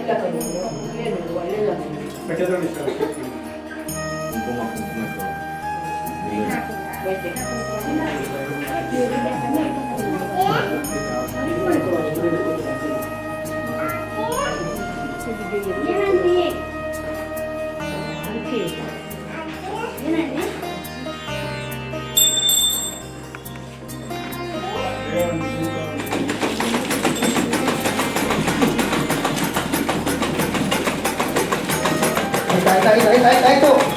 ಇಲ್ಲ ಕಣೋ, ಏನು ಒಳ್ಳೆದಾನೆ. ಬೆಟ್ಟದಲ್ಲಿ ಇಷ್ಟ ಕುಂಕುಮ ಕುಂಕುಮ ಬೈತೆ. ಏನಂತಿ ಅಂಕಿ. ಏನಂತಿ ಆಯ್ತು ಆಯ್ತು ಆಯ್ತು ಆಯ್ತು ಆಯ್ತು ಇಲ್ಲ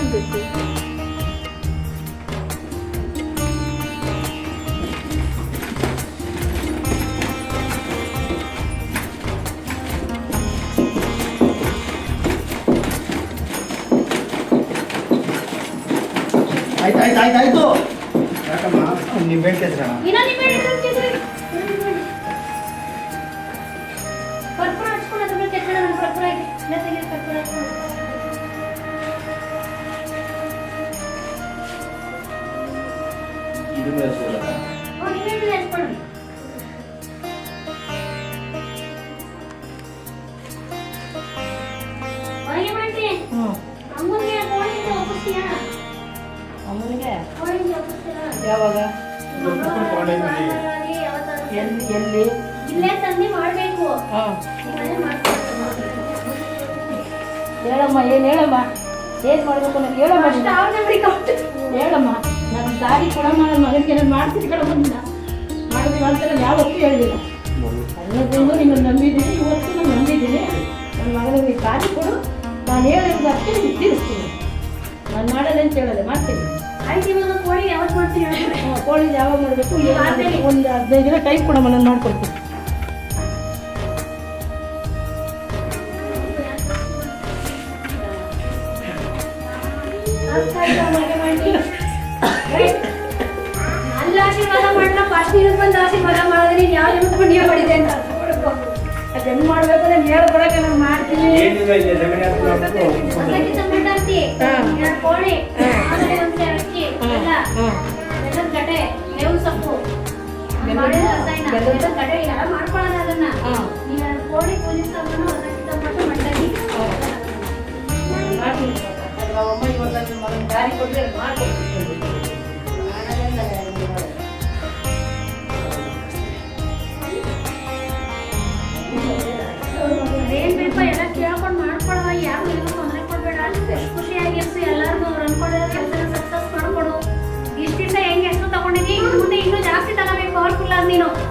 ಹಿಡ್ಕೊಂಡ್ರೆ ಕೈ ಏನಾಗ್ಬೇಕು ಆಯ್ತು ಆಯ್ತು ಆಯ್ತು ಆಯ್ತು ಯಾಕಮ್ಮ ನೀವು ಹೇಳ್ತಿದ್ರ ಇನ್ನೂ ನಿಂಬೆ ಹಣ್ಣು ತಂದಿದ್ರಿ. ಕರ್ಪೂರ ಹಚ್ಕೊಂಡು ಅದ್ರ ಮೇಲೆ ಕೆತ್ತಣ ನಾನು ಕರ್ಪೂರ ಹಾಕಿ ಇಲ್ಲ ತೆಗೀರಿ ಕರ್ಪೂರ ಹಚ್ಕೊಂಡು ಕೋಳಿಯಿಂದ ಒಪ್ಪಿಸ್ತೀರಾ ಯಾವಾಗ? ಎಲ್ಲಿ ಎಲ್ಲಿ ಇಲ್ಲೇ ತಂದು ಮಾಡಬೇಕು ಹೇಳಮ್ಮ ಏನು ಹೇಳಮ್ಮ ಏನು ಮಾಡಬೇಕು ನನಗೆ ಹೇಳಮ್ಮ ಹೇಳಮ್ಮ. ನನ್ನ ದಾರಿ ಕೊಡಮ್ಮ ನನ್ನ ಮಗನಿಗೆ ನಾನು ಮಾಡ್ತೀನಿ ಕಡೆ ಬಂದಿಲ್ಲ ಮಾಡಿದೀವಿ ಅಂತ ನಾನು ಯಾವತ್ತೂ ಹೇಳಿಲ್ಲ. ನಿಮ್ಮನ್ನು ನಂಬಿದ್ದೀನಿ ಇವತ್ತು ನಾನು ನಂಬಿದ್ದೀನಿ. ನನ್ನ ಮಗನಿಗೆ ತಾಯಿ ಕೊಡು. ನಾನು ಹೇಳಿರೋದಕ್ಕೆ ಅಷ್ಟೇ ನಿಮ್ಗೆ ತೀರಿಸ್ತೀನಿ ನಾನು ಮಾಡಲ್ಲ ಅಂತ ಹೇಳಲ್ಲ ಮಾಡ್ತೀನಿ. ಆಯ್ತು ಇವಾಗ ಕೋಳಿ ಯಾವತ್ತು ಮಾಡ್ತೀನಿ ಕೋಳಿ ಯಾವಾಗ ಮಾಡಬೇಕು. ಒಂದು ಹದಿನೈದು ದಿನ ಟೈಮ್ ಕೊಡಮ್ಮ ನಾನು ಮಾಡ್ಕೊಡ್ತೀನಿ. ಅಲ್ಲ ಆಶೀರ್ವಾದ ಮಾಡಲ್ಲ ಫಸ್ಟ್ ನೀನು ಬಂದು ಆಶೀರ್ವಾದ ಮಾಡಿದ್ರೆ ನೀನು ಯಾವ ಪುಣ್ಯ ಮಾಡಿದೆ ಅಂತ ಮಾಡಬೇಕು ನಾನು ಹೇಳ್ಕೊಡಕ್ಕೆ ನಾನು ಮಾಡ್ತೀನಿ. ಏನಿಲ್ಲ ಇದೆ ಜಮೀನು ಹಾಕ್ಬಿಟ್ಟು ಅದಕ್ಕೆ ಟೊಮೆಟೊ ಹಾಕ್ತಿ ಹಾ. ಎರಡು ಕೋಳಿ ಆಮೇಲೆ ಒಂದು ಅಕ್ಕಿ ಎಲ್ಲ ಹಾಂ ಬೆಲ್ಲದ ಗಡ್ಡೆ ಮೇವು ಸೊಪ್ಪು. ಮಾಡಿದ ರಸಾಯನ ಬೆಲ್ಲದ- ಮಾಡ್ಕೊಳ್ಳೋಣ ಅದನ್ನ. ನೀನು ಎರಡು ಅದಕ್ಕೆ ಟೊಮೆಟೊ ಮಟ್ಟಾಗಿ ಮಾಡ್ತೀನಿ. ನನ್ನ ಮಗನ ದಾರಿ ಕೊಡ್ಲಿ camino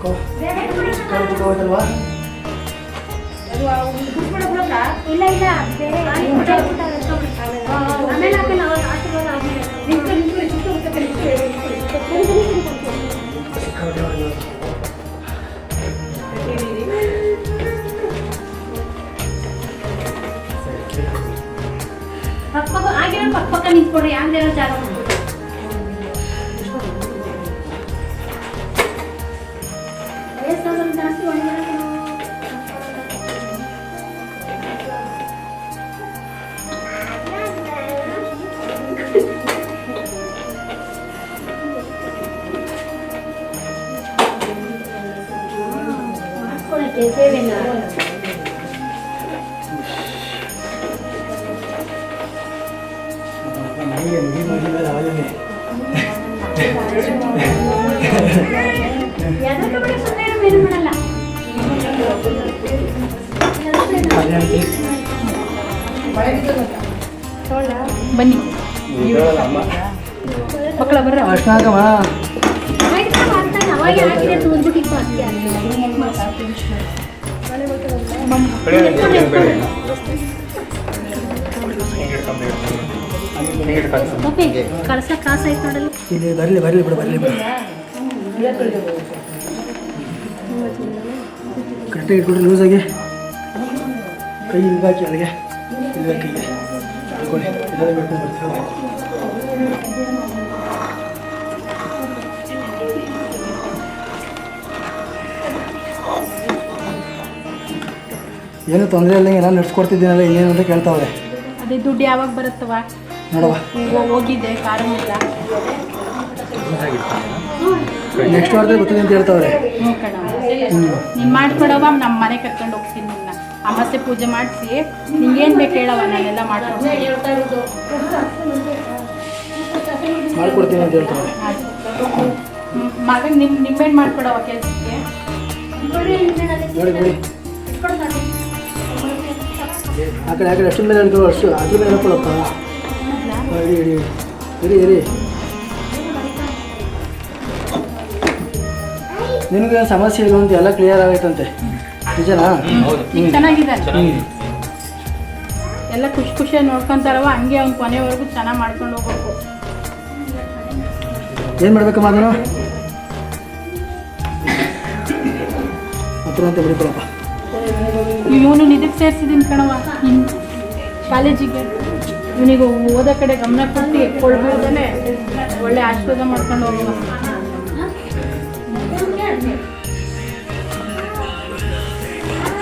Ikaw, ikaw dalawa? Dalawa ako. ಇಲ್ಲ ಇಲ್ಲ ಬೇರೆ ಆಮೇಲೆ ಆಮೇಲೆ ಅವಾಗ ಆಶೀರ್ವಾದ ಆದ್ಮೇಲೆ ಪಕ್ಕ ಪಕ್ಕ ಆಗಿರೋ ಪಕ್ಕ ಪಕ್ಕ ನಿಂತ್ಕೊಡ್ರಿ ಯಾವ್ದೇ ಜಾಗ ಕಳ್ಸ ಕಾಸು ಆಯ್ತು ನೋಡಲ್ಲ ಇಲ್ಲಿ ಬರಲಿ ಬರಲಿ ಬಿಡು ಬರಲಿ ಬಿಡು ಕರೆಕ್ಟಾಗಿ ಇಟ್ಕೊಡ್ರಿ ಲೂಸಾಗಿ ಕೈ ಹಿಂಗೆ ಹಾಕಿ ಅಲ್ಲಿಗೆ ಇಲ್ಲಿ ಕೈಗೆ. ಇಟ್ಕೊಳ್ಳಿ ಇದೆಲ್ಲ ಬಿಟ್ಕೊಂಡು ಬರ್ತೀವಿ ಏನು ತೊಂದರೆ ಇಲ್ಲ ನಾನು ನಡ್ಸ್ಕೊಡ್ತಿದ್ದೀನಲ್ಲ ಇನ್ನೇನು ಅಂತ ಕೇಳ್ತಾವ್ರೆ. ಅದೇ ದುಡ್ಡು ಯಾವಾಗ ಬರುತ್ತವ? ನೋಡವ ಹೋಗಿದ್ದೆ ಕಾರಣಲ್ಲ ನೆಕ್ಸ್ಟ್ ವಾರದಲ್ಲಿ ಗೊತ್ತಿದೆ ಅಂತ ಹೇಳ್ತಾವ್ರೆ. ಹ್ಞೂ ಮಾಡ್ಕೊಡವ ನಮ್ಮ ಮನೆ ಕರ್ಕೊಂಡು ಹೋಗ್ತೀನಿ ಅಮಾಸೆ ಪೂಜೆ ಮಾಡಿಸಿ ನಿಂಗೇನು ಬೇಕು ಹೇಳವ ನಾನೆಲ್ಲ ಮಾಡ್ಕೊಡ್ತೀನಿ. ಮಾಡ್ಕೊಡ್ತೀನಿ ಅಂತ ಹೇಳ್ತಾರೆ ನಿಮ್ ನಿಂಬೇನ್ ಮಾಡ್ಕೊಡವ ಕೆಲಸಕ್ಕೆ? ಆ ಕಡೆ ಆ ಕಡೆ ಅಷ್ಟು ಮೇಲೆ ಹೇಳ್ಕೊಳ್ಳೋ ಅಷ್ಟು ಅದ್ರ ಮೇಲೆ ಇರಿ ಇರಿ ಇರಿ ಇರಿ ಸಮಸ್ಯೆ ಇಲ್ಲ ಅಂತ ಎಲ್ಲ ಕ್ಲಿಯರ್ ಆಗೈತಂತೆ ನಿಜನಾ? ಚೆನ್ನಾಗಿದೆ. ಎಲ್ಲ ಖುಷಿ ಖುಷಿಯಾಗಿ ನೋಡ್ಕೊಂತಾರವ ಹಂಗೆ ಅವ್ನು ಕೊನೆವರೆಗೂ ಚೆನ್ನಾಗಿ ಮಾಡ್ಕೊಂಡು ಹೋಗ್ಬೇಕು. ಏನು ಮಾಡ್ಬೇಕಮ್ಮ ಅದನ್ನು ಹತ್ರ ಅಂತ ಬಿಡ್ಕೊಳಪ್ಪ. ಇವನು ಇದಕ್ಕೆ ಸೇರಿಸಿದ್ದೀನಿ ಕಣವ ಕಾಲೇಜಿಗೆ. ಇವನಿಗೆ ಓದೋ ಕಡೆ ಗಮನ ಕೊಟ್ಟು ಕೊಡ್ಬೋದೇ ಒಳ್ಳೆ ಆಶೀರ್ವಾದ ಮಾಡ್ಕೊಂಡು ಹೋಗುವ.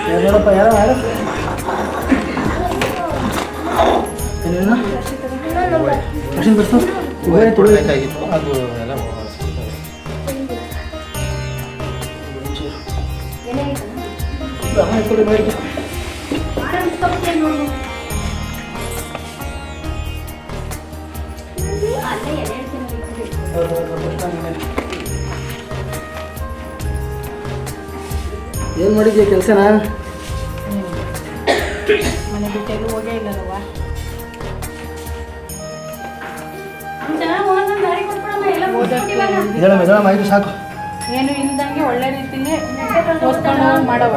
ಯಾರು ನೋಡಪ್ಪ ಯಾರೋ ಯಾರು ಏನೇನು ಅರ್ಶಿನ ಬರ್ಸು. ಉಗಾಯ ಏನು ಮಾಡಿದ್ಯಾ ಕೆಲಸನ? ಮನೆ ಬಿಟ್ಟು ಎಲ್ಲೂ ಹೋಗೇ ಇಲ್ಲಲ್ವ ಮಾಹಿತಿ ಸಾಕು. ಏನು ಇಲ್ದಂಗೆ ಒಳ್ಳೆ ರೀತಿಲಿ ಓದ್ಕೊಂಡು ಮಾಡವ.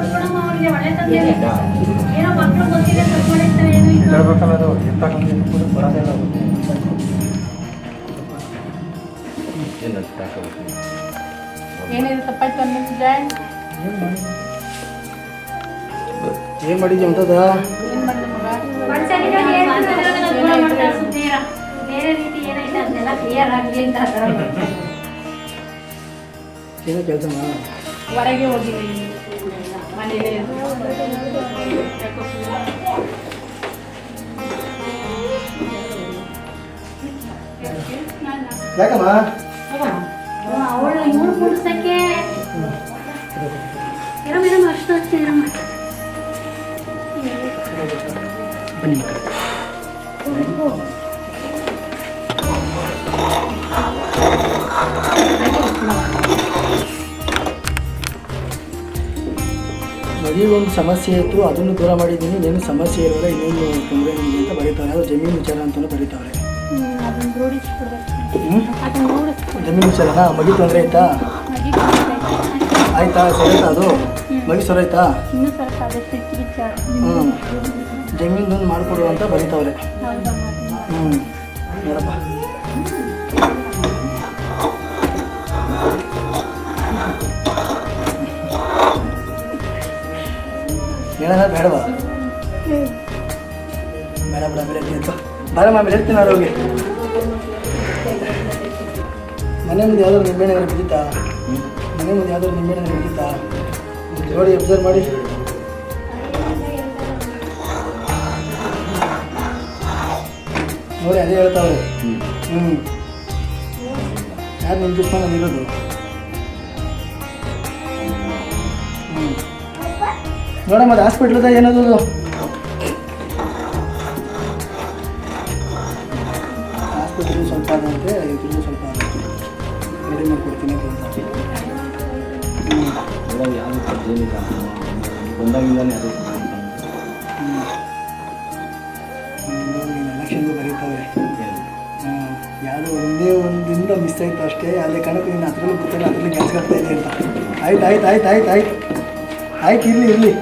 ಯಾರು ಅವರಿಗೆ ಒಳ್ಳೆ ತಂದೆ ಏನೋ ಮಕ್ಕಳು ಅದು ಏನು ಮಾಡಿದ್ಯಾ ಮಾಡಿದೆ. ಬೇರೆ ರೀತಿ ಏನೈತೆ ಅದೆಲ್ಲ ಕ್ಲಿಯರ್ ಆಗಲಿ ಅಂತ. ಏನೋ ಕೆಲಸ ಹೊರಗೆ ಹೋಗಿಲ್ಲ ಮನೇಲಿ ಯಾಕಮ್ಮ? ಅವಳು ಇವಳು ಕುಡ್ಸಕ್ಕೆ. ಇರೋ ಮೇಡಮ್ ಅಷ್ಟು ಅಷ್ಟೇ ಇರಮ್ಮ. ಬನ್ನಿ ಒಂದು ಸಮಸ್ಯೆ ಇತ್ತು ಅದನ್ನು ದೂರ ಮಾಡಿದ್ದೀನಿ. ಏನು ಸಮಸ್ಯೆ ಇರೋಲ್ಲ ಇನ್ನೊಂದು ತೊಂದರೆ ನಿಮಗೆ ಅಂತ ಬರೀತಾರೆ. ಅದು ಜಮೀನು ವಿಚಾರ ಅಂತಲೂ ಬರೀತಾರೆ. ಜಮೀನು ವಿಚಾರನಾ? ಮಗಿ ತೊಂದರೆ ಆಯ್ತಾ? ಆಯ್ತಾ. ಸರಿತಾ ಅದು? ಮಗಿ ಸರ್ ಆಯ್ತಾ. ಹ್ಞೂ ಜಮೀನು ಮಾಡಿಕೊಡು ಅಂತ ಬರೀತಾವ್ರೆ. ಹ್ಞೂ ನೋಡಪ್ಪ. ಹೇಳೋಣ ಬೇಡವಾ? ಬೇಡ ಬೇಡ ಹೇಳ್ತೀನಿ ಅಂತ. ಬಾರಮ್ಮ, ಆಮೇಲೆ ಹೇಳ್ತೀನಿ ನಾನು ಹೋಗಿ ಮನೆ ಮುಂದೆ ಯಾವ್ದಾದ್ರು ನಿಂಬೆಹಣ್ಣು ಏನಾದ್ರು ಬಿದ್ದಿತ್ತಾ? ಮನೆ ಮುಂದೆ ಯಾವ್ದಾದ್ರು ನಿಂಬೆಹಣ್ಣು ಏನಾದ್ರು ಬಿದ್ದಿತ್ತಾ? ನೋಡಿ ಅಬ್ಸರ್ವ್ ಮಾಡಿ. ನೋಡಿ, ಅದೇ ಹೇಳ್ತಾವ್ರೆ ಹ್ಞೂ ಯಾರು ನಿಮ್ಮ ದುಶ್ಮನ ಇರೋದು ನೋಡಮ್ಮ ಅದು ಹಾಸ್ಪಿಟ್ಲದ ಏನದು? ಹಾಸ್ಪಿಟ್ಲ್ ಸ್ವಲ್ಪ ಆದಂತೆ ಇದ್ರೂ ಸ್ವಲ್ಪ ಅದಂತೆ ರೆಡಿ ಮಾಡ್ಕೊಡ್ತೀನಿ. ಹ್ಞೂ ಬಂದಾಗಿಂದಾನೆ ಅದು ಎಲೆಕ್ಷನ್ಗೂ ಬರೀತಾವೆ. ಯಾವುದೋ ಒಂದೇ ಒಂದಿಂದ ಮಿಸ್ ಆಯ್ತು ಅಷ್ಟೇ ಅಲ್ಲಿ ಕಣಕ್ಕೆ ನೀನು ಅದರಲ್ಲೂ ಗೊತ್ತಿಲ್ಲ ಅದರಲ್ಲಿ ಗೆಲ್ಸ್ಕೊಳ್ತಾ ಇದೆ ಅಂತ. ಆಯ್ತು ಆಯ್ತು ಆಯ್ತು ಆಯ್ತು ಆಯ್ತು. ಆಯ್ತು ಇರಲಿ ಇರಲಿ.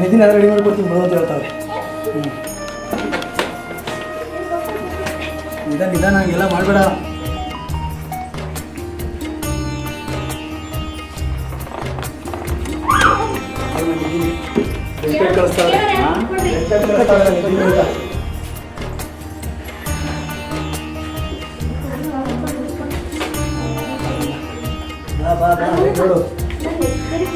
ಇದನ್ನ ರೆಡಿ ಮಾಡ್ಕೊಡ್ತೀನಿ ಬರೋದು ಹೇಳ್ತಾವೆ ಹ್ಞೂ ನಿಧಾನ ನಿಧಾನ ಹಂಗೆಲ್ಲ ಮಾಡಬೇಡ. ಕಳಿಸ್ತಾವೆ ಬಾ ಬಾ ಬಾ ನೋಡು ಸರಿ.